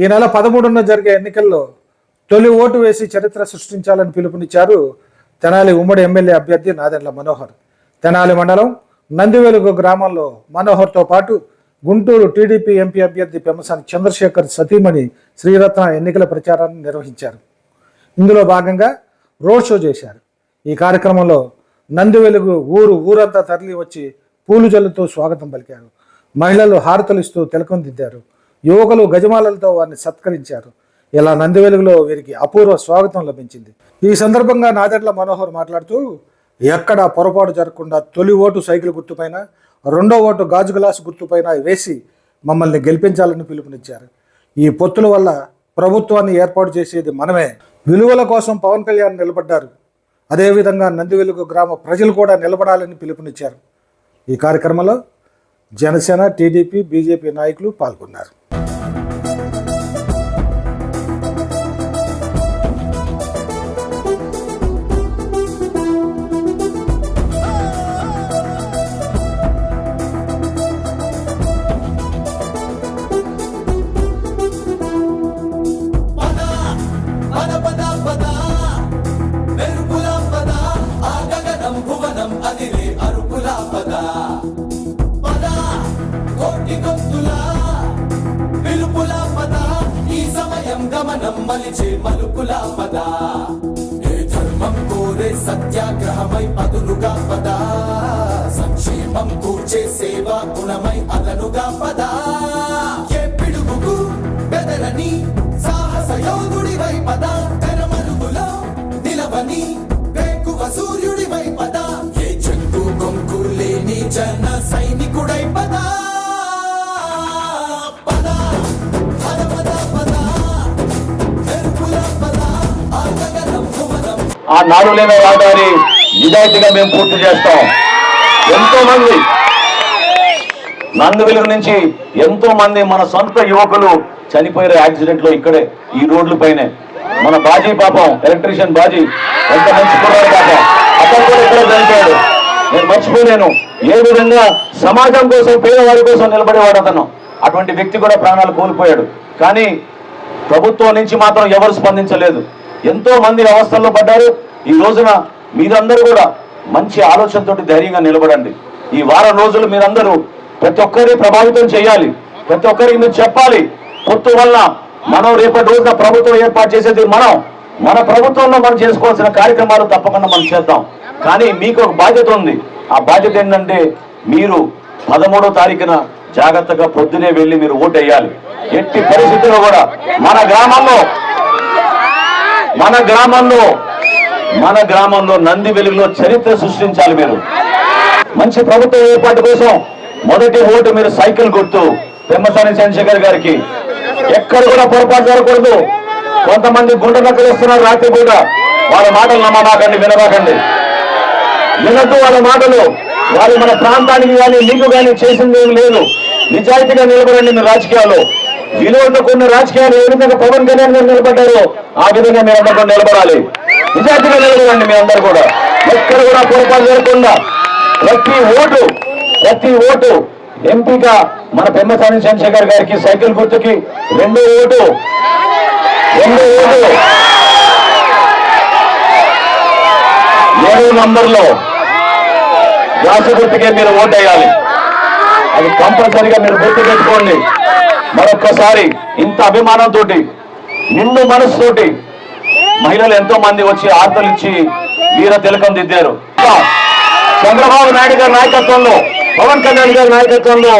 ఈ నెల పదమూడున జరిగే ఎన్నికల్లో తొలి ఓటు వేసి చరిత్ర సృష్టించాలని పిలుపునిచ్చారు తెనాలి ఉమ్మడి ఎమ్మెల్యే అభ్యర్థి నాదెండ్ల మనోహర్. తెనాలి మండలం నందివెలుగు గ్రామంలో మనోహర్తో పాటు గుంటూరు టీడీపీ ఎంపీ అభ్యర్థి పెమ్మసాని చంద్రశేఖర్ సతీమణి శ్రీరత్న ఎన్నికల ప్రచారాన్ని నిర్వహించారు. ఇందులో భాగంగా రోడ్ షో చేశారు. ఈ కార్యక్రమంలో నంది వెలుగు ఊరు ఊరంతా తరలి వచ్చి పూలు జల్లుతూ స్వాగతం పలికారు. మహిళలు హారతలు ఇస్తూ తిలకం దిద్దారు. యువకులు గజమాలలతో వారిని సత్కరించారు. ఇలా నంది వెలుగులో వీరికి అపూర్వ స్వాగతం లభించింది. ఈ సందర్భంగా నాదెడ్ల మనోహర్ మాట్లాడుతూ ఎక్కడ పొరపాటు జరగకుండా తొలి ఓటు సైకిల్ గుర్తుపైన రెండో ఓటు గాజు గ్లాసు గుర్తుపైన వేసి మమ్మల్ని గెలిపించాలని పిలుపునిచ్చారు. ఈ పొత్తుల వల్ల ప్రభుత్వాన్ని ఏర్పాటు చేసేది మనమే. విలువల కోసం పవన్ కళ్యాణ్ నిలబడ్డారు. అదేవిధంగా నంది వెలుగు గ్రామ ప్రజలు కూడా నిలబడాలని పిలుపునిచ్చారు. ఈ కార్యక్రమంలో జనసేన టీడీపీ బీజేపీ నాయకులు పాల్గొన్నారు. మలిచే మలుపుల పద. ఏ ధర్మం కోరే సత్యాగ్రహమై పదులుగా పద. సంక్షేమం కూర్చే సేవా గుణమై అదనుగా పద. ఏ పిడుగుకు బెదరని సాహస యోగుడి వై పద తెరమరుగులో నిలవని వేకువ సూర్యుడి వై పద. ఏ చెంగు కొంకు లేని జన ఆ నాడు లేని రహదారి నిజాయితీగా మేము పూర్తి చేస్తాం. ఎంతో మంది నందువెలుగు నుంచి ఎంతో మంది మన సొంత యువకులు చనిపోయారు యాక్సిడెంట్లో ఇక్కడే ఈ రోడ్ల పైనే. మన బాజీ పాపం ఎలక్ట్రీషియన్ బాజీ ఎంత మంచి కుర్రాడు పాపం. అతను కూడా ఇక్కడ చనిపోయాడు. నేను మర్చిపోలేను. ఏ విధంగా సమాజం కోసం పేదవాడి కోసం నిలబడేవాడు అతను. అటువంటి వ్యక్తి కూడా ప్రాణాలు కోల్పోయాడు. కానీ ప్రభుత్వం నుంచి మాత్రం ఎవరు స్పందించలేదు. ఎంతో మంది అవస్థల్లో పడ్డారు. ఈ రోజున మీరందరూ కూడా మంచి ఆలోచనతో ధైర్యంగా నిలబడండి. ఈ వారం రోజులు మీరందరూ ప్రతి ఒక్కరిని ప్రభావితం చేయాలి. ప్రతి ఒక్కరికి మీరు చెప్పాలి. పొత్తు వల్ల మనం రేపటి రోజున ప్రభుత్వం ఏర్పాటు చేసేది మనం. మన ప్రభుత్వంలో మనం చేసుకోవాల్సిన కార్యక్రమాలు తప్పకుండా మనం చేద్దాం. కానీ మీకు ఒక బాధ్యత ఉంది. ఆ బాధ్యత ఏంటంటే మీరు పదమూడో తారీఖున జాగ్రత్తగా పొద్దునే వెళ్ళి మీరు ఓటు వేయాలి ఎట్టి పరిస్థితుల్లో కూడా మన గ్రామంలో మన గ్రామంలో మన గ్రామంలో నంది వెలుగులో చరిత్ర సృష్టించాలి మీరు. మంచి ప్రభుత్వ ఏర్పాటు కోసం మొదటి ఓటు మీరు సైకిల్ గుర్తు పెమ్మసాని చంద్రశేఖర్ గారికి. ఎక్కడ కూడా పొరపాటు జరగకూడదు. కొంతమంది గుండె నక్కలు వస్తున్నారు రాత్రి పూట వాళ్ళ మాటలు నమ్మమాకండి వినమాకండి. వినద్దు వాళ్ళ మాటలు. వాళ్ళు మన ప్రాంతానికి కానీ మీకు కానీ చేసింది ఏం లేదు. నిజాయితీగా నిలబడండి మీరు రాజకీయాల్లో. విలువతో కొన్ని రాజకీయాలు ఏ విధంగా పవన్ కళ్యాణ్ గారు నిలబడ్డారో ఆ విధంగా మీరు నిలబడాలి. నిజాయితీగా నిలబడండి మీ అందరూ కూడా. ఎక్కడ కూడా పొరపాటు జరగకుండా ప్రతి ఓటు ప్రతి ఓటు ఎంపీగా మన పెమ్మసాని చంద్రశేఖర్ గారికి సైకిల్ గుర్తుకి రెండో ఓటు. రెండో ఓటు. ఏడో నంబర్లో గ్లాసు గుర్తుకే మీరు ఓటు వేయాలి అది కంపల్సరిగా మీరు గుర్తు పెట్టుకోండి. మరొక్కసారి ఇంత అభిమానంతో నిండు మనసుతోటి మహిళలు ఎంతో మంది వచ్చి ఆర్తలు ఇచ్చి వీర తిలకం దిద్దారు. చంద్రబాబు నాయుడు గారి నాయకత్వంలో పవన్ కళ్యాణ్ గారి నాయకత్వంలో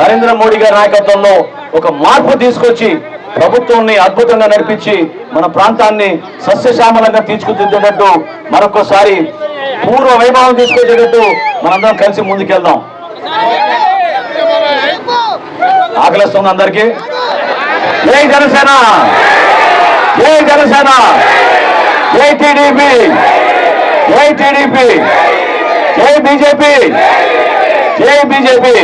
నరేంద్ర మోడీ గారి నాయకత్వంలో ఒక మార్పు తీసుకొచ్చి ప్రభుత్వాన్ని అద్భుతంగా నడిపించి మన ప్రాంతాన్ని సస్యశ్యామలంగా తీర్చిదిద్దేటట్టు మరొకసారి పూర్వ వైభవం తీసుకొచ్చేటట్టు మనందరం కలిసి ముందుకెళ్దాం. ఆకలిస్తుంది అందరికీ. ఏ జనసేన! ఏ జనసేన! ఏ టీడీపీ! ఏ టీడీపీ! ఏ బీజేపీ! ఏ బీజేపీ!